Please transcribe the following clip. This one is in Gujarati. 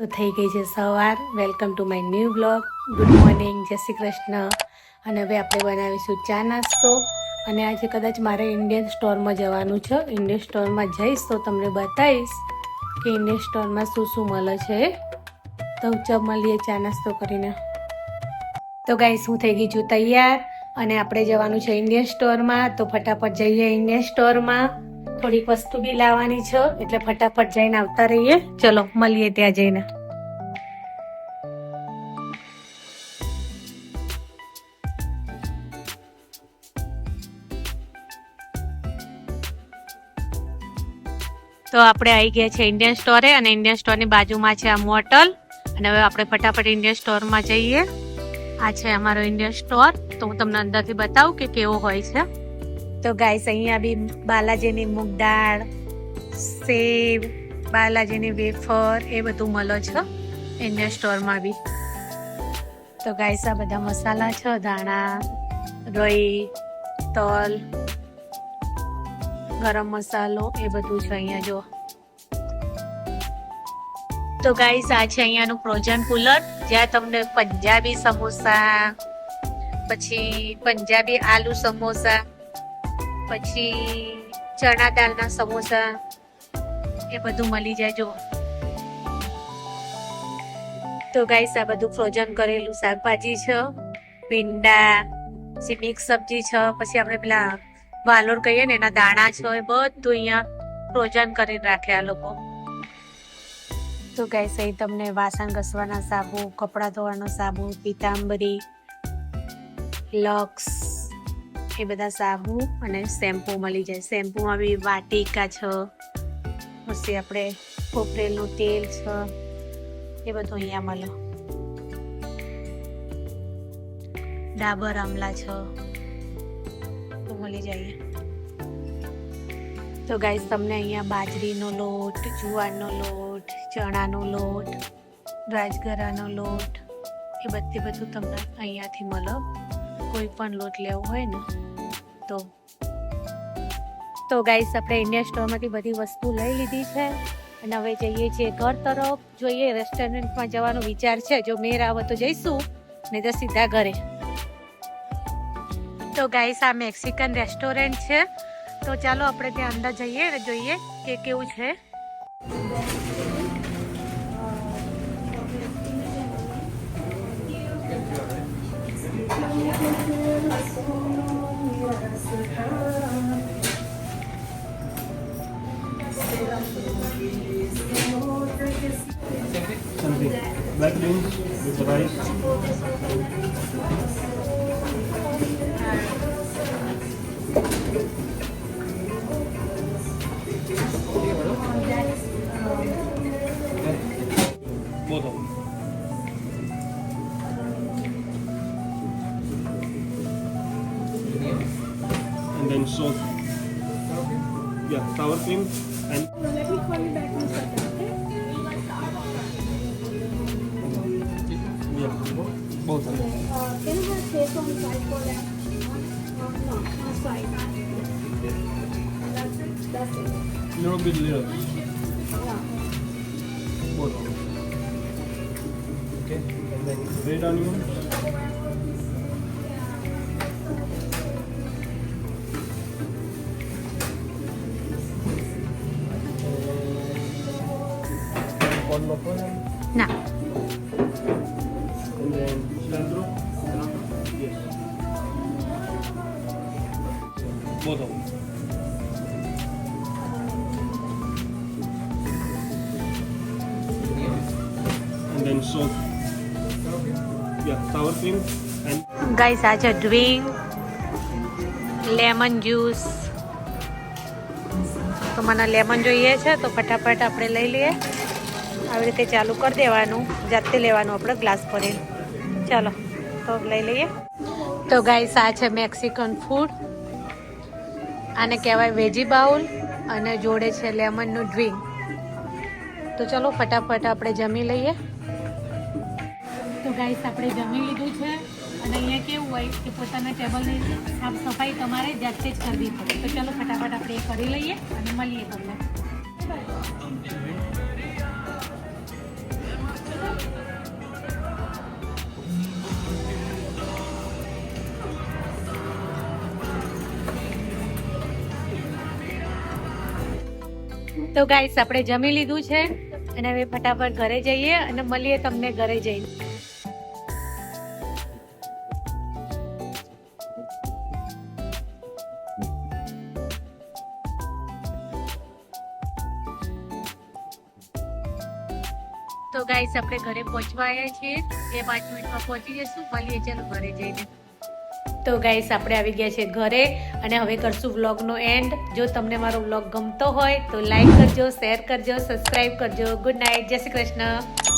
તો થઈ ગઈ છે સવાર. Welcome to my new blog good morning જય શ્રી કૃષ્ણ. અને હવે આપણે બનાવીશું ચા નાસ્તો. અને આજે કદાચ મારે ઇન્ડિયન સ્ટોરમાં જવાનું છે. ઇન્ડિયન સ્ટોરમાં જઈશ તો તમને બતાવીશ કે ઇન્ડિયન સ્ટોરમાં શું શું મળે છે. તો ચલ મળીએ ચા નાસ્તો કરીને. તો ગાઈસ હું થઈ ગઈ છું તૈયાર. અને આપણે જવાનું છે ઇન્ડિયન સ્ટોરમાં તો ફટાફટ જઈએ ઇન્ડિયન સ્ટોરમાં થોડીક વસ્તુ બી લાવવાની છે, એટલે ફટાફટ જઈને આવતા રહીએ. ચલો, મળીએ ત્યાં જઈને. તો આપણે આવી ગયા છે ઇન્ડિયન સ્ટોરે અને ઇન્ડિયન સ્ટોરની બાજુમાં છે આ મોટલ અને હવે આપણે ફટાફટ ઇન્ડિયન સ્ટોરમાં જઈએ. આ છે અમારો ઇન્ડિયન સ્ટોર તો હું તમને અંદરથી બતાવું કે કેવો હોય છે. તો ગાઈસ અહીંયા બી બાલાજીની મૂગ દાળ, સેવ, બાલાજીની વેફર, એ બધું મળે છે એના સ્ટોરમાં બી. તો ગાઈસ આ બધા મસાલા છે, ધાણા, રઈ, તલ, ગરમ મસાલો, એ બધું છે અહીંયા જો. તો ગાઈસ આ છે અહીંયાનું પ્રોજન કુલર જ્યાં તમને પંજાબી સમોસા, પછી પંજાબી આલુ સમોસા પછી ચણા દાળના સમોસા એ બધું મળી જાય જો તો ગાઈસ આ બધું ફ્રોઝન કરેલું શાકભાજી છે, ભીંડા, પછી મિક્સ સબ્જી છે, પછી આપણે પેલા વાલોર કહીએ ને, એના દાણા છે, એ બધું અહીંયા ફ્રોઝન કરીને રાખ્યા લોકો. તો ગાઈસ અહીં તમને વાસણ ઘસવાના સાબુ, કપડાં ધોવાનો સાબુ, પીતાંબરી લક્સ એ બધા સાબુ અને શેમ્પુ મળી જાય. શેમ્પુમાં બી વાટિકા છે, પછી આપણે કોપરેલનું તેલ છે, એ બધું અહીંયા મળે. ડાબર આમલા છે તો મળી જાય તો ગાઈઝ તમને અહીંયા બાજરીનો લોટ, જુવારનો લોટ, ચણાનો લોટ, રાજગરાનો લોટ, એ બધી બધું તમને અહીંયાથી મળે. કોઈ પણ લોટ લેવો હોય ને તો તો ગાઈસ આપણે ઇન્ડિયન સ્ટોરમાંથી બધી વસ્તુ લઈ લીધી છે. અને હવે જઈએ છીએ ઘર તરફ. જોઈએ રેસ્ટોરન્ટમાં જવાનો વિચાર છે. જો મેર આવે તો જઈશું નહીં તો સીધા ઘરે. તો ગાઈસ આ મેક્સિકન રેસ્ટોરન્ટ છે. તો ચાલો આપણે ત્યાં અંદર જઈએ અને જોઈએ કે કેવું છે. Black beans with rice. And then salt. Yeah, sour cream and Let me call you back in a second, okay? yeah, both them. Uh, can you have taste on the side for that? No, on side. That's it? That's it. Little bit little. Yeah. Both. Okay, and then red onions. ના And then salt. Yeah, sour cream and guys આ છે ડ્રિંક લેમન જ્યુસ તો મને લેમન જોઈએ છે તો ફટાફટ આપણે લઈ લઈએ આવી રીતે ચાલુ કરી દેવાનું, જાતે લેવાનું આપણે ગ્લાસ ભરીને ચાલો, તો લઈ લઈએ. તો ગાઈસ, આ છે મેક્સિકન ફૂડ. આને કહેવાય વેજી બાઉલ અને જોડે છે લેમનનું ડ્રિંક. તો ચલો, ફટાફટ આપણે જમી લઈએ. તો ગાઈસ, આપણે જમી લીધું છે અને અહીંયા કેવું હોય કે પોતાના ટેબલની સાફ સફાઈ તમારે જાતે જ કરવી પડે. તો ચલો, ફટાફટ આપણે એ કરી લઈએ અને મળીએ તમને. તો ગાઈસ આપણે જમી લીધું છે અને હવે ફટાફટ ઘરે જઈએ અને મળીએ તમને ઘરે જઈને. તો ગાઈસ આપણે ઘરે પહોંચવા આવ્યા છીએ. બે પાંચ મિનિટમાં પહોંચી જશું મળીએ, ચાલો ઘરે જઈને. તો ગાઈસ આપણે આવી ગયા છે ઘરે અને હવે કરશું વ્લોગનો એન્ડ જો તમને મારો વ્લોગ ગમતો હોય તો લાઈક કરજો શેર કરજો સબસ્ક્રાઈબ કરજો. ગુડ નાઇટ જય શ્રી કૃષ્ણ.